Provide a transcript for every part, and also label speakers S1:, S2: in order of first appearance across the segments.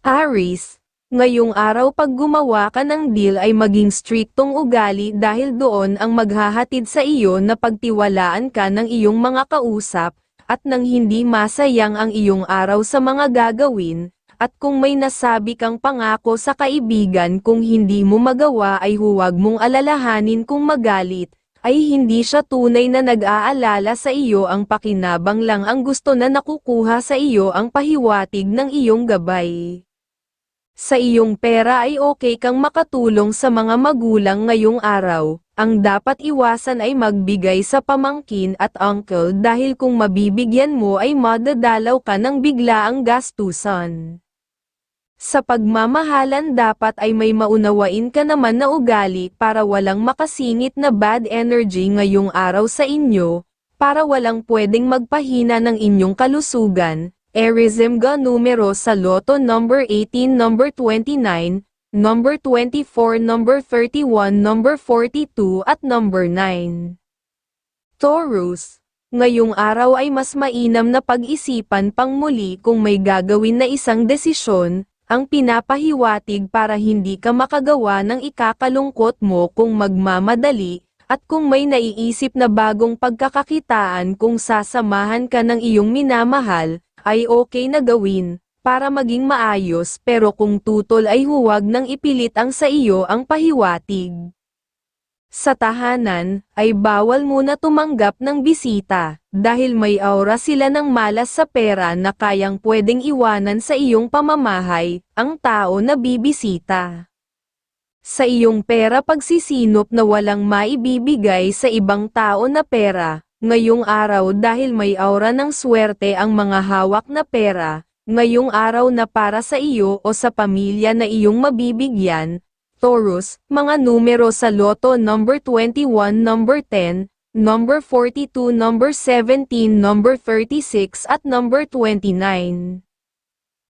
S1: Aris, ngayong araw pag gumawa ka ng deal ay maging striktong ugali dahil doon ang maghahatid sa iyo na pagtiwalaan ka ng iyong mga kausap, at nang hindi masayang ang iyong araw sa mga gagawin, at kung may nasabi kang pangako sa kaibigan kung hindi mo magawa ay huwag mong alalahanin kung magalit, ay hindi siya tunay na nag-aalala sa iyo ang pakinabang lang ang gusto na nakukuha sa iyo ang pahiwatig ng iyong gabay. Sa iyong pera ay okay kang makatulong sa mga magulang ngayong araw, ang dapat iwasan ay magbigay sa pamangkin at uncle dahil kung mabibigyan mo ay madadalaw ka ng biglaang gastusan. Sa pagmamahalan dapat ay may maunawain ka naman na ugali para walang makasingit na bad energy ngayong araw sa inyo, para walang pwedeng magpahina ng inyong kalusugan. Erism ga numero sa Lotto number 18, number 29, number 24, number 31, number 42 at number 9. Taurus, ngayong araw ay mas mainam na pag-isipan pang muli kung may gagawin na isang desisyon, ang pinapahiwatig para hindi ka makagawa ng ikakalungkot mo kung magmamadali, at kung may naiisip na bagong pagkakakitaan kung sasamahan ka ng iyong minamahal, ay okay na gawin, para maging maayos pero kung tutol ay huwag nang ipilit ang sa iyo ang pahiwatig. Sa tahanan, ay bawal muna tumanggap ng bisita, dahil may aura sila ng malas sa pera na kayang pwedeng iwanan sa iyong pamamahay, ang tao na bibisita. Sa iyong pera pagsisinop na walang maibibigay sa ibang tao na pera, ngayong araw dahil may aura ng swerte ang mga hawak na pera, ngayong araw na para sa iyo o sa pamilya na iyong mabibigyan, Taurus, mga numero sa Lotto number 21, number 10, number 42, number 17, number 36 at number 29.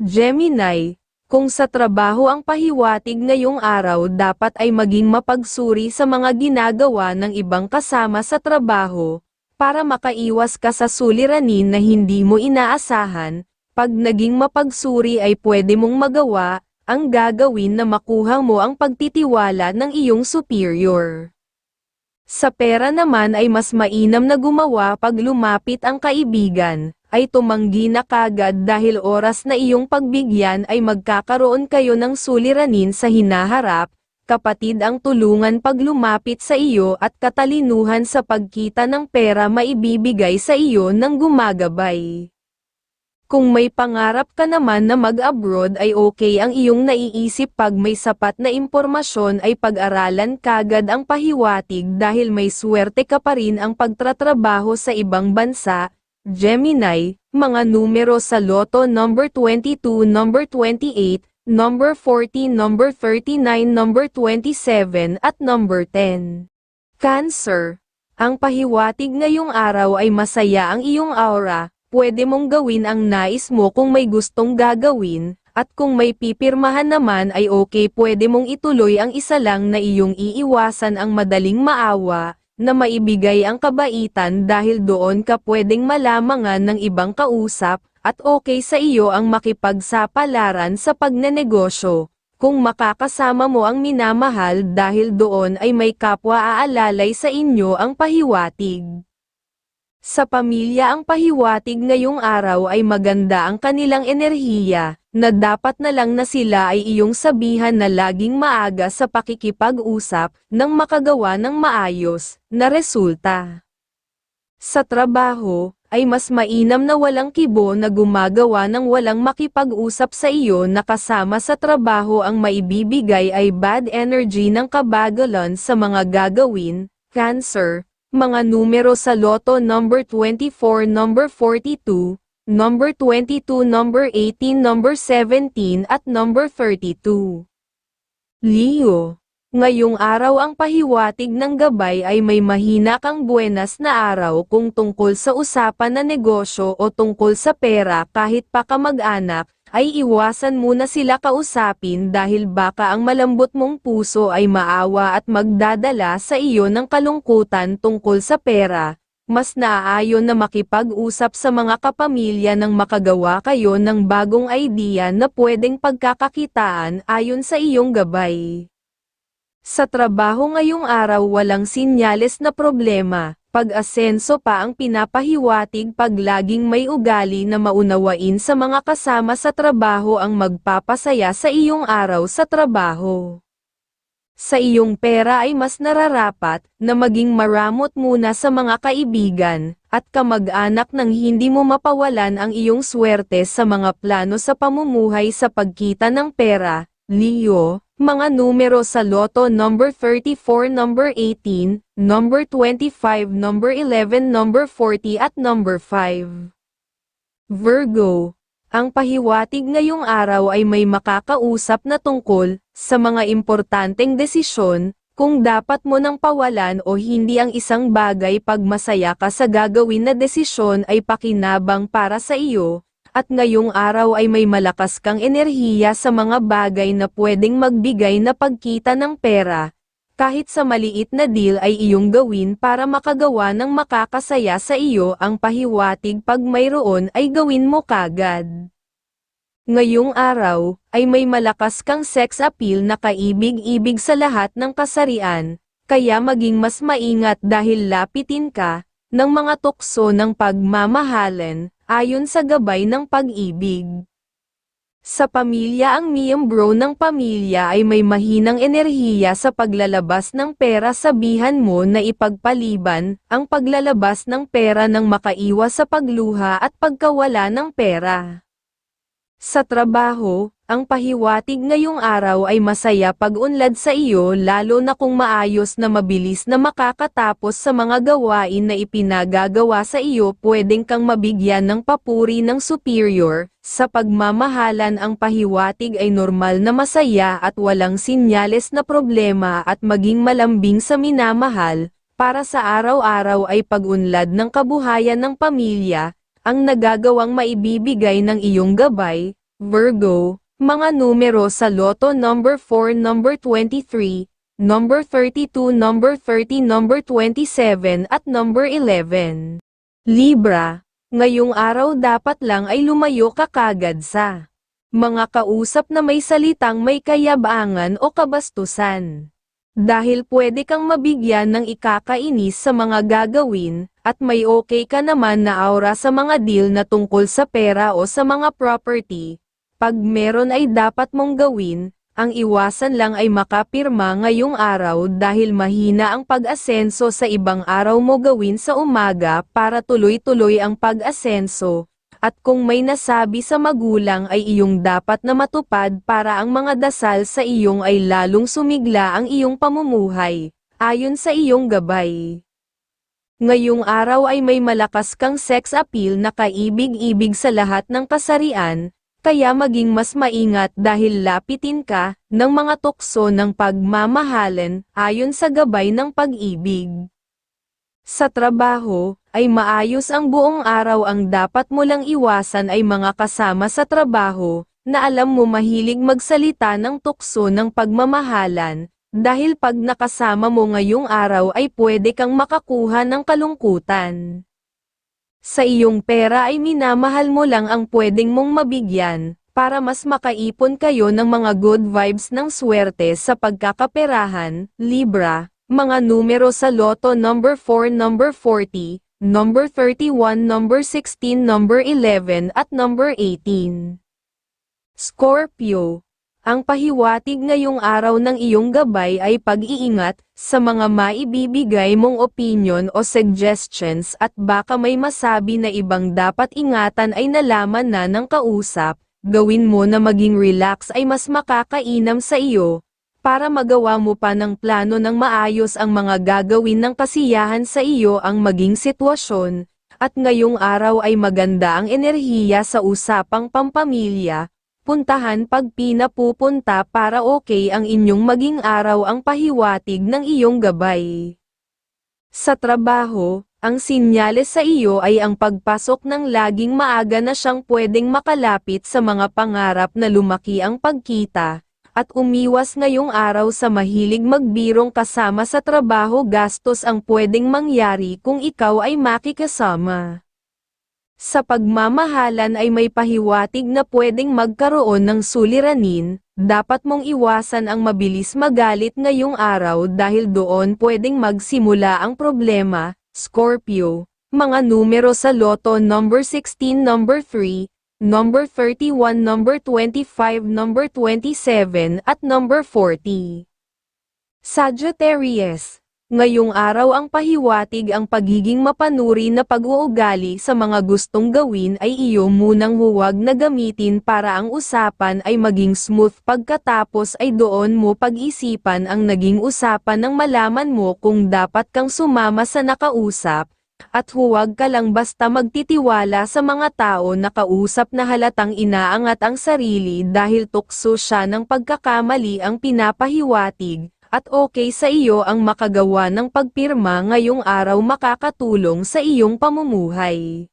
S1: Gemini, kung sa trabaho ang pahiwatig ngayong araw dapat ay maging mapagsuri sa mga ginagawa ng ibang kasama sa trabaho, para makaiwas ka sa suliranin na hindi mo inaasahan, pag naging mapagsuri ay pwede mong magawa, ang gagawin na makuha mo ang pagtitiwala ng iyong superior. Sa pera naman ay mas mainam na gumawa pag lumapit ang kaibigan, ay tumanggi na kagad dahil oras na iyong pagbigyan ay magkakaroon kayo ng suliranin sa hinaharap, kapatid ang tulungan pag lumapit sa iyo at katalinuhan sa pagkita ng pera maibibigay sa iyo ng gumagabay. Kung may pangarap ka naman na mag-abroad ay okay ang iyong naiisip pag may sapat na impormasyon ay pag-aralan kagad ang pahiwatig dahil may swerte ka pa rin ang pagtratrabaho sa ibang bansa, Gemini, mga numero sa Lotto number 22, number 28, number 40, number 39, number 27 at number 10. Cancer, ang pahiwatig ngayong araw ay masaya ang iyong aura, pwede mong gawin ang nais mo kung may gustong gagawin, at kung may pipirmahan naman ay okay pwede mong ituloy ang isa lang na iyong iiwasan. Ang madaling maawa, na maibigay ang kabaitan dahil doon ka pwedeng malamangan ng ibang kausap, at okay sa iyo ang makipagsapalaran sa pagnenegosyo. Kung makakasama mo ang minamahal dahil doon ay may kapwa aalalay sa inyo ang pahiwatig. Sa pamilya ang pahiwatig ngayong araw ay maganda ang kanilang enerhiya, na dapat na lang na sila ay iyong sabihan na laging maaga sa pakikipag-usap, nang makagawa ng maayos, na resulta. Sa trabaho, ay mas mainam na walang kibo na gumagawa ng walang makipag-usap sa iyo na kasama sa trabaho ang maibibigay ay bad energy ng kabagalan sa mga gagawin, cancer, mga numero sa Lotto number 24, number 42, number 22, number 18, number 17 at number 32. Leo, ngayong araw ang pahiwatig ng gabay ay may mahina kang buenas na araw kung tungkol sa usapan na negosyo o tungkol sa pera kahit pa kamag-anak, ay iwasan muna sila kausapin dahil baka ang malambot mong puso ay maawa at magdadala sa iyo ng kalungkutan tungkol sa pera. mas naaayon na makipag-usap sa mga kapamilya nang makagawa kayo ng bagong idea na pwedeng pagkakakitaan ayon sa iyong gabay. Sa trabaho ngayong araw walang sinyales na problema, pag-asenso pa ang pinapahiwatig pag laging may ugali na maunawain sa mga kasama sa trabaho ang magpapasaya sa iyong araw sa trabaho. Sa iyong pera ay mas nararapat na maging maramot muna sa mga kaibigan at kamag-anak nang hindi mo mapawalan ang iyong swerte sa mga plano sa pamumuhay sa pagkita ng pera. Leo, mga numero sa loto number 34, number 18, number 25, number 11, number 40 at number 5. Virgo, ang pahiwatig ngayong araw ay may makakausap na tungkol sa mga importanteng desisyon, kung dapat mo nang pawalan o hindi ang isang bagay pag masaya ka sa gagawin na desisyon ay pakinabang para sa iyo, at ngayong araw ay may malakas kang enerhiya sa mga bagay na pwedeng magbigay na pagkita ng pera, kahit sa maliit na deal ay iyong gawin para makagawa ng makakasaya sa iyo ang pahiwatig pag mayroon ay gawin mo kagad. Ngayong araw, ay may malakas kang sex appeal na kaibig-ibig sa lahat ng kasarian, kaya maging mas maingat dahil lapitin ka, ng mga tukso ng pagmamahalan, ayon sa gabay ng pag-ibig. Sa pamilya ang miyembro ng pamilya ay may mahinang enerhiya sa paglalabas ng pera sabihan mo na ipagpaliban ang paglalabas ng pera ng makaiwas sa pagluha at pagkawala ng pera. Sa trabaho, ang pahiwatig ngayong araw ay masaya pag-unlad sa iyo lalo na kung maayos na mabilis na makakatapos sa mga gawain na ipinagagawa sa iyo. Pwedeng kang mabigyan ng papuri ng superior, sa pagmamahalan ang pahiwatig ay normal na masaya at walang sinyales na problema at maging malambing sa minamahal, para sa araw-araw ay pag-unlad ng kabuhayan ng pamilya, ang nagagawang maibibigay ng iyong gabay, Virgo, mga numero sa loto number 4, number 23, number 32, number 30, number 27 at number 11. Libra, ngayong araw dapat lang ay lumayo ka kagad sa mga kausap na may salitang may kayabangan o kabastusan. Dahil pwede kang mabigyan ng ikakainis sa mga gagawin, at may okay ka naman na aura sa mga deal na tungkol sa pera o sa mga property, pag meron ay dapat mong gawin, ang iwasan lang ay makapirma ngayong araw dahil mahina ang pag-asenso sa ibang araw mo gawin sa umaga para tuloy-tuloy ang pag-asenso, at kung may nasabi sa magulang ay iyong dapat na matupad para ang mga dasal sa iyong ay lalong sumigla ang iyong pamumuhay, ayon sa iyong gabay. Ngayong araw ay may malakas kang sex appeal na kaibig-ibig sa lahat ng kasarian, kaya maging mas maingat dahil lapitin ka ng mga tukso ng pagmamahalan ayon sa gabay ng pag-ibig. Sa trabaho, ay maayos ang buong araw ang dapat mo lang iwasan ay mga kasama sa trabaho, na alam mo mahilig magsalita ng tukso ng pagmamahalan, dahil pag nakasama mo ngayong araw ay pwede kang makakuha ng kalungkutan. Sa iyong pera ay minamahal mo lang ang pwedeng mong mabigyan, para mas makaipon kayo ng mga good vibes ng swerte sa pagkakaperahan, Libra, mga numero sa loto number 4, number 40, number 31, number 16, number 11 at number 18. Scorpio, ang pahiwatig ngayong araw ng iyong gabay ay pag-iingat sa mga maibibigay mong opinion o suggestions at baka may masabi na ibang dapat ingatan ay nalaman na ng kausap, gawin mo na maging relax ay mas makakainam sa iyo, para magawa mo pa ng plano ng maayos ang mga gagawin ng kasiyahan sa iyo ang maging sitwasyon, at ngayong araw ay maganda ang enerhiya sa usapang pampamilya, puntahan pag pinapupunta para okay ang inyong maging araw ang pahiwatig ng iyong gabay. Sa trabaho, ang sinyales sa iyo ay ang pagpasok ng laging maaga na siyang pwedeng makalapit sa mga pangarap na lumaki ang pagkita, at umiwas ngayong araw sa mahilig magbirong kasama sa trabaho gastos ang pwedeng mangyari kung ikaw ay makikasama. Sa pagmamahalan ay may pahiwatig na pwedeng magkaroon ng suliranin, dapat mong iwasan ang mabilis magalit ngayong araw dahil doon pwedeng magsimula ang problema, Scorpio. Mga numero sa loto number 16 number 3, number 31 number 25 number 27 at number 40. Sagittarius, ngayong araw ang pahiwatig ang pagiging mapanuri na pag-uugali sa mga gustong gawin ay iyo munang huwag na gamitin para ang usapan ay maging smooth. Pagkatapos ay doon mo pag-isipan ang naging usapan ng malaman mo kung dapat kang sumama sa nakausap, at huwag ka lang basta magtitiwala sa mga tao na kausap na halatang inaangat ang sarili dahil tukso siya ng pagkakamali ang pinapahiwatig, at okay sa iyo ang makagawa ng pagpirma ngayong araw makakatulong sa iyong pamumuhay.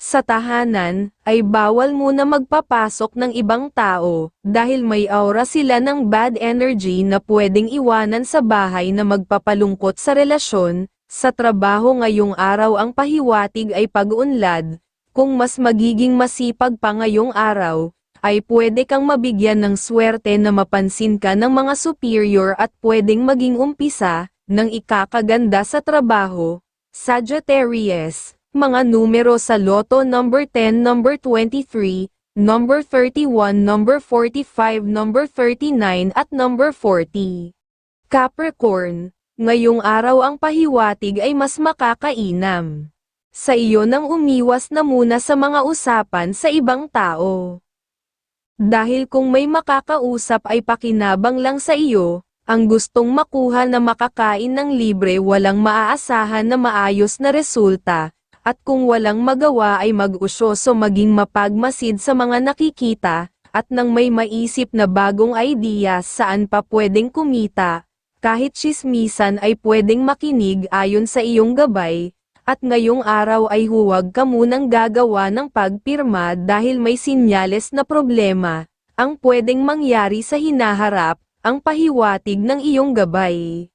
S1: Sa tahanan, ay bawal muna magpapasok ng ibang tao, dahil may aura sila ng bad energy na pwedeng iwanan sa bahay na magpapalungkot sa relasyon, sa trabaho ngayong araw ang pahiwatig ay pag-unlad, kung mas magiging masipag pa ngayong araw, ay pwede kang mabigyan ng swerte na mapansin ka ng mga superior at pwedeng maging umpisa, ng ikakaganda sa trabaho. Sagittarius, mga numero sa loto number 10, number 23, number 31, number 45, number 39 at number 40. Capricorn, Ngayong araw ang pahiwatig ay mas makakainam. Sa iyo nang umiwas na muna sa mga usapan sa ibang tao. Dahil kung may makakausap ay pakinabang lang sa iyo, ang gustong makuha na makakain ng libre walang maaasahan na maayos na resulta, at kung walang magawa ay mag-usyoso maging mapagmasid sa mga nakikita, at nang may maisip na bagong idea saan pa pwedeng kumita, kahit chismisan ay pwedeng makinig ayon sa iyong gabay, at ngayong araw ay huwag ka munang gagawa ng pagpirma dahil may sinyales na problema, ang pwedeng mangyari sa hinaharap, ang pahiwatig ng iyong gabay.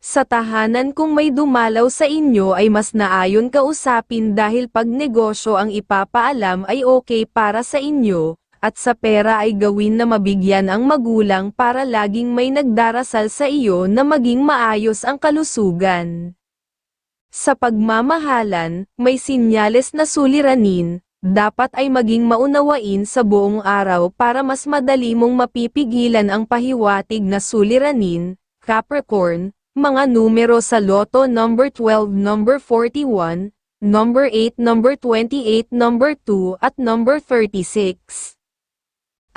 S1: Sa tahanan kung may dumalaw sa inyo ay mas naayon kausapin dahil pag negosyo ang ipapaalam ay okay para sa inyo, at sa pera ay gawin na mabigyan ang magulang para laging may nagdarasal sa iyo na maging maayos ang kalusugan. Sa pagmamahalan, may sinyales na suliranin, dapat ay maging maunawain sa buong araw para mas madali mong mapipigilan ang pahiwatig na suliranin, Capricorn, mga numero sa loto number 12, number 41, number 8, number 28, number 2 at number 36.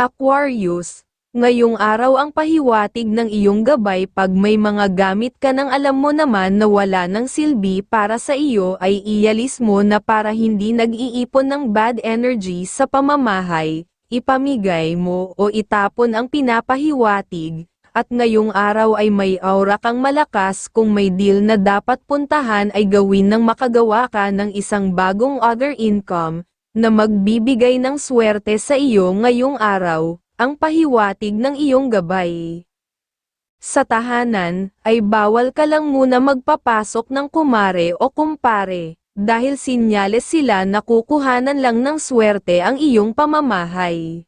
S1: Aquarius, ngayong araw ang pahiwatig ng iyong gabay pag may mga gamit ka nang alam mo naman na wala ng silbi para sa iyo ay iyalis mo na para hindi nag-iipon ng bad energy sa pamamahay, ipamigay mo o itapon ang pinapahiwatig, at ngayong araw ay may aura kang malakas kung may deal na dapat puntahan ay gawin ng makagawa ka ng isang bagong other income, na magbibigay ng swerte sa iyo ngayong araw, ang pahiwatig ng iyong gabay. Sa tahanan, ay bawal ka lang muna magpapasok ng kumare o kumpare, dahil sinyales sila na kukuhanan lang ng swerte ang iyong pamamahay.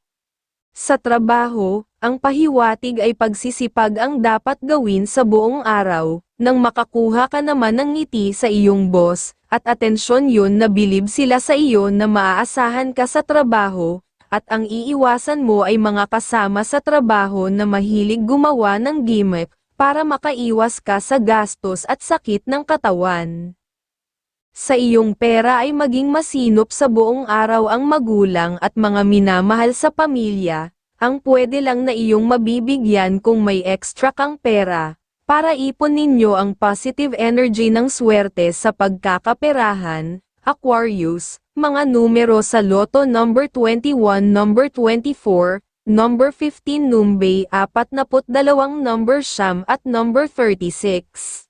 S1: Sa trabaho, ang pahiwatig ay pagsisipag ang dapat gawin sa buong araw, nang makakuha ka naman ng ngiti sa iyong boss, at atensyon yun na bilib sila sa iyo na maaasahan ka sa trabaho, at ang iiwasan mo ay mga kasama sa trabaho na mahilig gumawa ng gimmick, para makaiwas ka sa gastos at sakit ng katawan. Sa iyong pera ay maging masinop sa buong araw ang magulang at mga minamahal sa pamilya, ang pwede lang na iyong mabibigyan kung may extra kang pera, para ipon ninyo ang positive energy ng swerte sa pagkakaperahan, Aquarius, mga numero sa loto number 21 number 24, number 15 numbe 42 number siyam at number 36.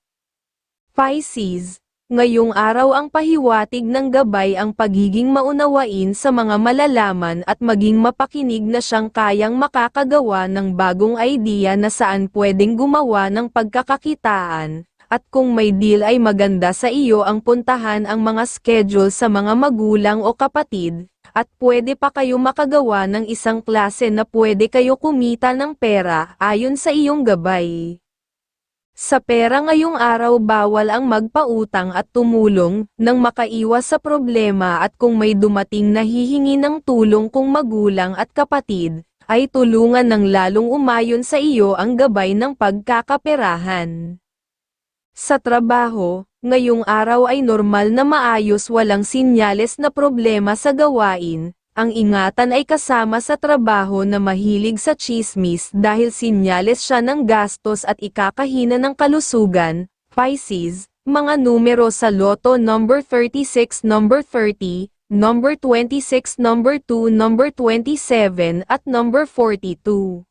S1: Pisces, Ngayong araw ang pahiwatig ng gabay ang pagiging maunawain sa mga malalaman at maging mapakinig na siyang kayang makakagawa ng bagong idea na saan pwedeng gumawa ng pagkakakitaan, at kung may deal ay maganda sa iyo ang puntahan ang mga schedule sa mga magulang o kapatid, at pwede pa kayo makagawa ng isang klase na pwede kayo kumita ng pera ayon sa iyong gabay. Sa pera ngayong araw bawal ang magpautang at tumulong, nang makaiwas sa problema at kung may dumating na hihingi ng tulong kung magulang at kapatid, ay tulungan ng lalong umayon sa iyo ang gabay ng pagkakaperahan. Sa trabaho, ngayong araw ay normal na maayos walang sinyales na problema sa gawain, ang ingatan ay kasama sa trabaho na mahilig sa chismis dahil sinyales siya ng gastos at ikakahina ng kalusugan, Pisces, mga numero sa loto number 36 number 30, number 26 number 2 number 27 at number 42.